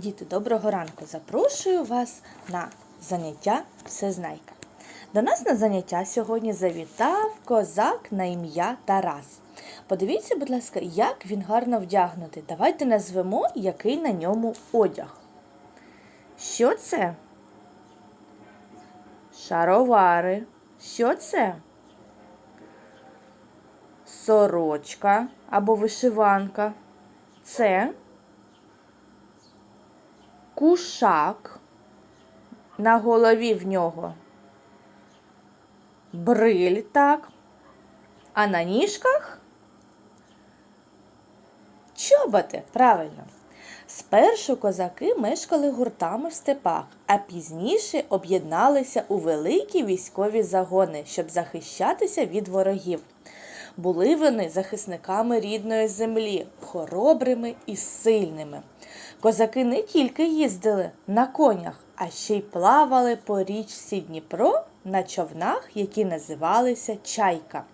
Діти, доброго ранку! Запрошую вас на заняття Всезнайка. До нас на заняття сьогодні завітав козак на ім'я Тарас. Подивіться, будь ласка, як він гарно вдягнутий. Давайте назвемо, який на ньому одяг. Що це? Шаровари. Що це? Сорочка або вишиванка. Це кушак. На голові в нього бриль, так. А на ніжках чоботи, правильно. Спершу козаки мешкали гуртами в степах, а пізніше об'єдналися у великі військові загони, щоб захищатися від ворогів. Були вони захисниками рідної землі, хоробрими і сильними. Козаки не тільки їздили на конях, а ще й плавали по річці Дніпро на човнах, які називалися чайка.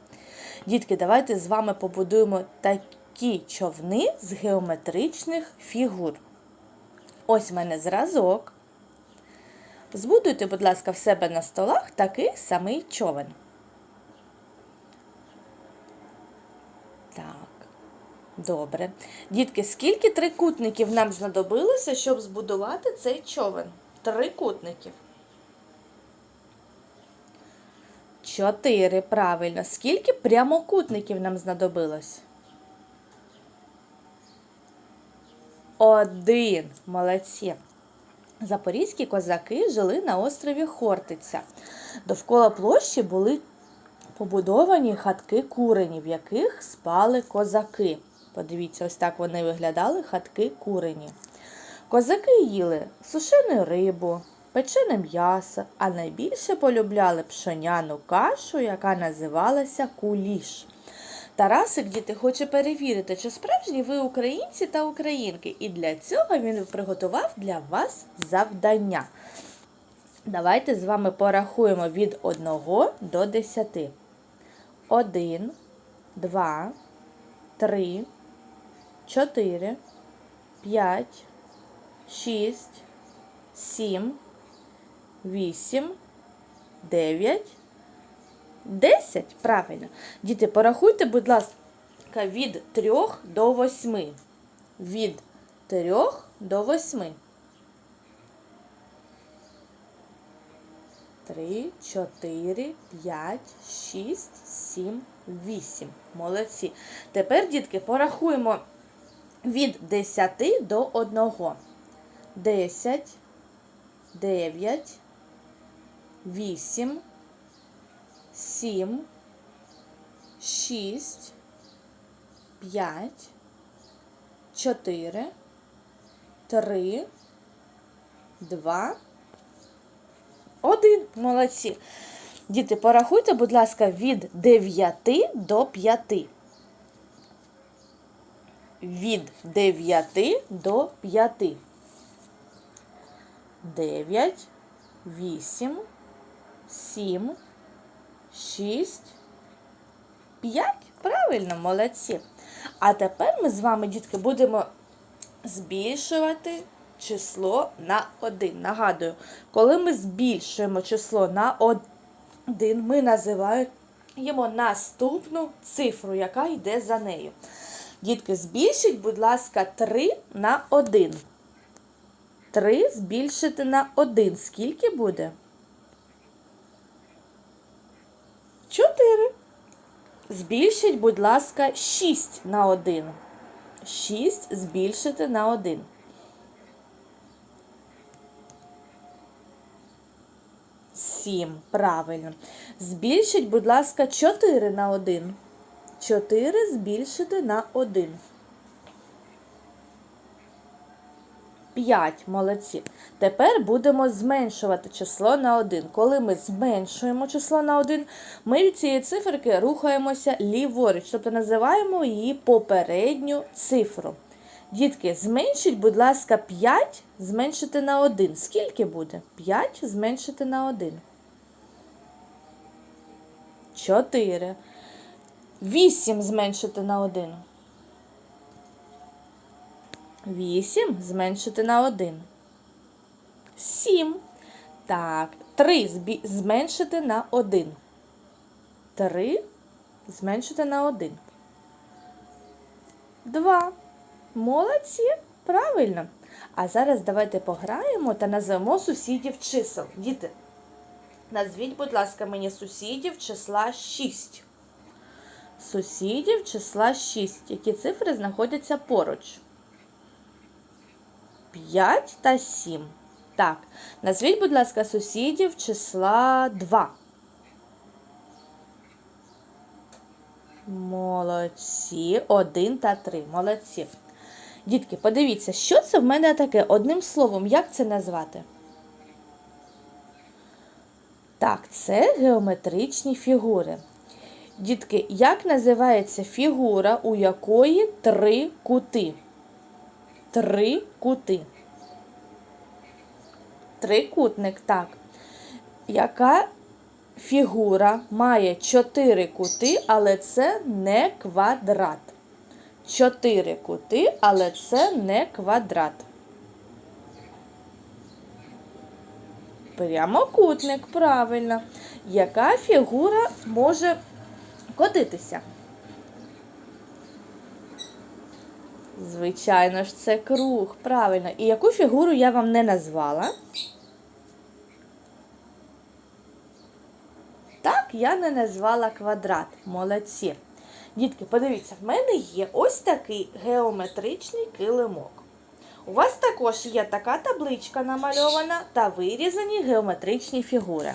Дітки, давайте з вами побудуємо такі човни з геометричних фігур. Ось в мене зразок. Збудуйте, будь ласка, в себе на столах такий самий човен. Так, добре. Дітки, скільки трикутників нам знадобилося, щоб збудувати цей човен? Трикутників. Чотири, правильно. Скільки прямокутників нам знадобилось? Один. Молодці. Запорізькі козаки жили на острові Хортиця. Довкола площі були побудовані хатки курені, в яких спали козаки. Подивіться, ось так вони виглядали хатки курені. Козаки їли сушену рибу, печене м'ясо, а найбільше полюбляли пшоняну кашу, яка називалася куліш. Тарасик, діти, хоче перевірити, чи справжні ви українці та українки, і для цього він приготував для вас завдання. Давайте з вами порахуємо від 1 до 10. 1, 2, 3, 4, 5, 6, 7, 8, 9, 10. Правильно. Діти, порахуйте, будь ласка, від 3 до 8. Від 3 до 8. 3, 4, 5, 6, 7, 8. Молодці. Тепер, дітки, порахуємо від 10 до 1. 10, 9, 8, 7, 6, 5, 4, 3, 2, 1. Молодці. Діти, порахуйте, будь ласка, від 9 до 5. Від 9 до 5. 9, 8, 7, 6, 5. Правильно, молодці. А тепер ми з вами, дітки, будемо збільшувати число на 1. Нагадую, коли ми збільшуємо число на 1, ми називаємо наступну цифру, яка йде за нею. Дітки, збільшіть, будь ласка, 3 на 1. 3 збільшити на 1. Скільки буде? 4. Збільшіть, будь ласка, 6 на 1. 6 збільшити на 1. Сім. Правильно. Збільшіть, будь ласка, 4 на 1. 4 збільшити на 1. 5. Молодці. Тепер будемо зменшувати число на 1. Коли ми зменшуємо число на 1, ми від цієї циферки рухаємося ліворуч, тобто називаємо її попередню цифру. Дітки, зменшіть, будь ласка, 5 зменшити на 1. Скільки буде? 5 зменшити на 1. 4. 8 зменшити на 1. 8 зменшити на 1. 7. Так, 3 збі- зменшити на 1. 3 зменшити на 1. 2. Молодці, правильно. А зараз давайте пограємо та назвемо сусідів чисел. Діти, назвіть, будь ласка, мені сусідів числа 6. Сусідів числа 6. Які цифри знаходяться поруч? 5 та 7. Так, назвіть, будь ласка, сусідів числа 2. Молодці. 1 та 3. Молодці. Дітки, подивіться, що це в мене таке? Одним словом, як це назвати? Так, це геометричні фігури. Дітки, як називається фігура, у якої три кути? Три кути. Трикутник, так. Яка фігура має чотири кути, але це не квадрат? Чотири кути, але це не квадрат. Прямокутник, правильно. Яка фігура може котитися? Звичайно ж, це круг, правильно. І яку фігуру я вам не назвала? Так, я не назвала квадрат. Молодці. Дітки, подивіться, в мене є ось такий геометричний килимок. У вас також є така табличка намальована та вирізані геометричні фігури.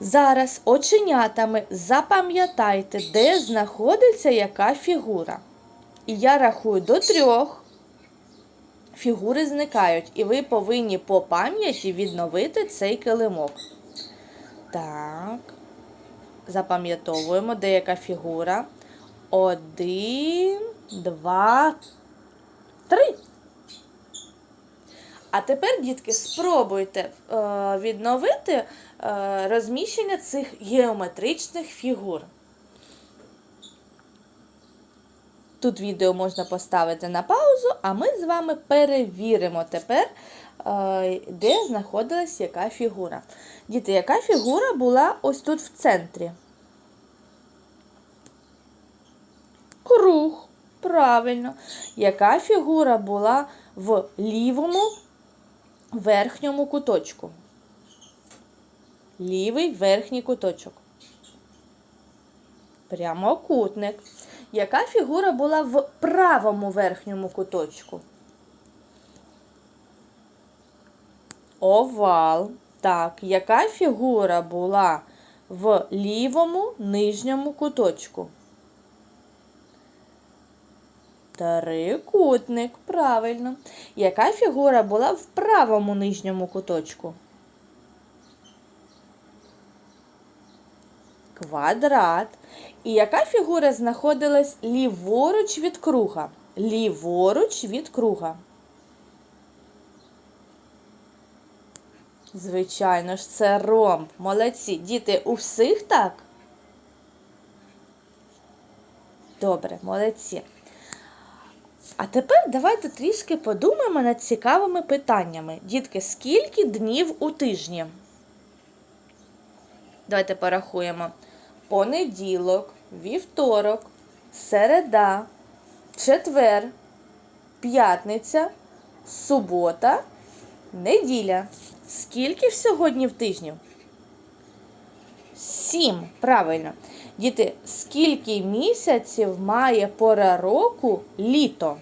Зараз оченятами запам'ятайте, де знаходиться яка фігура. І я рахую до трьох. Фігури зникають, і ви повинні по пам'яті відновити цей килимок. Так. Запам'ятовуємо, де яка фігура. Один, два, три. А тепер, дітки, спробуйте е, відновити е, розміщення цих геометричних фігур. Тут відео можна поставити на паузу, а ми з вами перевіримо тепер, е, де знаходилась яка фігура. Діти, яка фігура була ось тут в центрі? Круг. Правильно. Яка фігура була в лівому верхньому куточку? Лівий верхній куточок. Прямокутник. Яка фігура була в правому верхньому куточку? Овал. Так, яка фігура була в лівому нижньому куточку? Трикутник, правильно. Яка фігура була в правому нижньому куточку? Квадрат. І яка фігура знаходилась ліворуч від круга? Ліворуч від круга. Звичайно ж, це ромб. Молодці. Діти, у всіх так? Добре, молодці. А тепер давайте трішки подумаємо над цікавими питаннями. Дітки, скільки днів у тижні? Давайте порахуємо. Понеділок, вівторок, середа, четвер, п'ятниця, субота, неділя. Скільки ж сьогодні в тижні? Сім. Правильно. Діти, скільки місяців має пора року літо?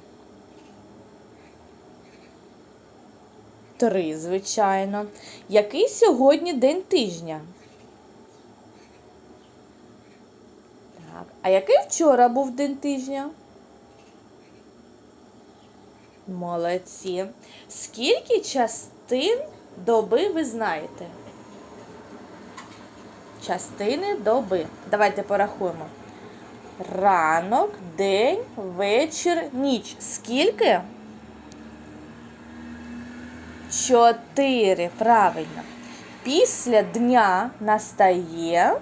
Три, звичайно. Який сьогодні день тижня? Так. А який вчора був день тижня? Молодці. Скільки частин доби ви знаєте? Частини доби. Давайте порахуємо. Ранок, день, вечір, ніч. Скільки? Чотири. Правильно. Після дня настає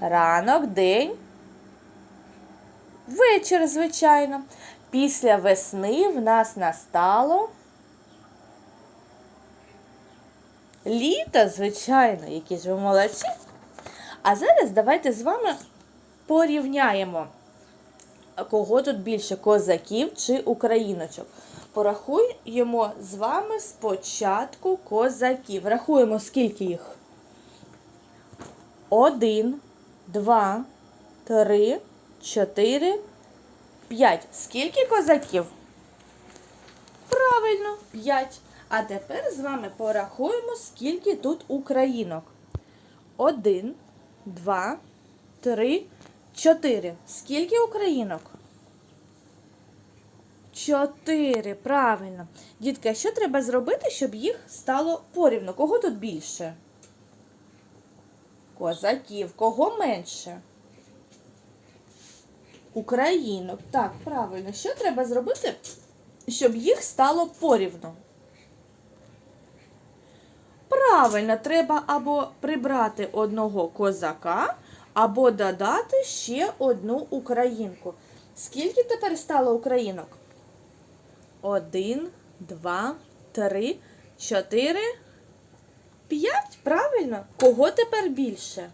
ранок, день, вечір, звичайно. Після весни в нас настало літо, звичайно, які ж ви молодці. А зараз давайте з вами порівняємо, кого тут більше козаків чи україночок. Порахуємо з вами спочатку козаків. Рахуємо, скільки їх. Один, два, три, чотири, п'ять. Скільки козаків? Правильно, п'ять. А тепер з вами порахуємо, скільки тут українок. Один, два, три, чотири. Скільки українок? Чотири. Правильно. Дітки, що треба зробити, щоб їх стало порівну? Кого тут більше? Козаків. Кого менше? Українок. Так, правильно. Що треба зробити, щоб їх стало порівну? Правильно, треба або прибрати одного козака, або додати ще одну українку. Скільки тепер стало українок? Один, два, три, чотири, п'ять. Правильно? Кого тепер більше?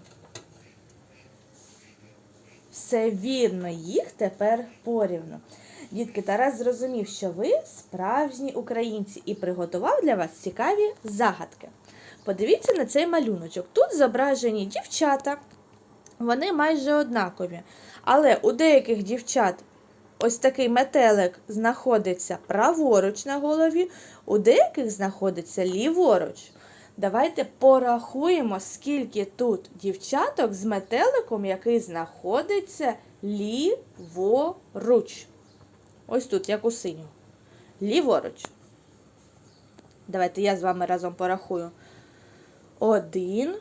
Все вірно, їх тепер порівну. Дітки, Тарас зрозумів, що ви справжні українці і приготував для вас цікаві загадки. Подивіться на цей малюночок. Тут зображені дівчата, вони майже однакові. Але у деяких дівчат ось такий метелик знаходиться праворуч на голові, у деяких знаходиться ліворуч. Давайте порахуємо, скільки тут дівчаток з метеликом, який знаходиться ліворуч. Ось тут, як у синю. Ліворуч. Давайте я з вами разом порахую. Один,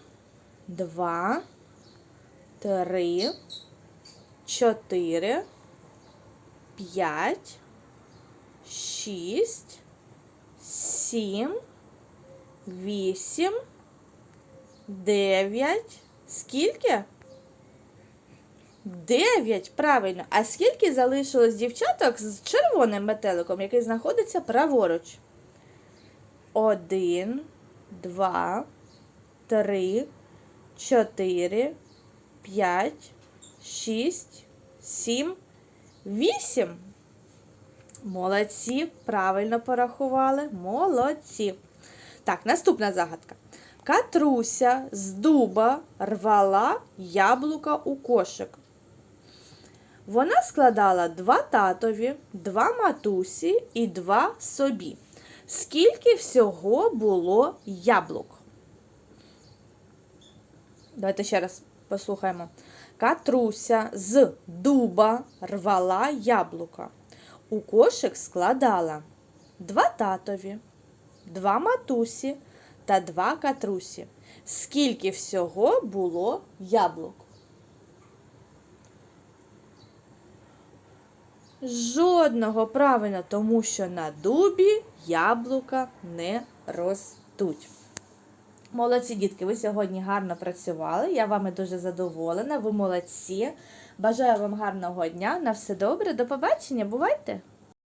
два, три, чотири, п'ять, шість, сім, вісім, дев'ять. Скільки? Дев'ять, правильно. А скільки залишилось дівчаток з червоним метеликом, який знаходиться праворуч? Один, два, три, чотири, п'ять, шість, сім, вісім. Молодці, правильно порахували. Молодці. Так, наступна загадка. Катруся з дуба рвала яблука у кошик. Вона складала два татові, два матусі і два собі. Скільки всього було яблук? Давайте ще раз послухаємо. Катруся з дуба рвала яблука. У кошик складала два татові, два матусі та два катрусі. Скільки всього було яблук? Жодного правильно, тому що на дубі яблука не ростуть. Молодці дітки, ви сьогодні гарно працювали. Я вами дуже задоволена. Ви молодці. Бажаю вам гарного дня. На все добре. До побачення. Бувайте!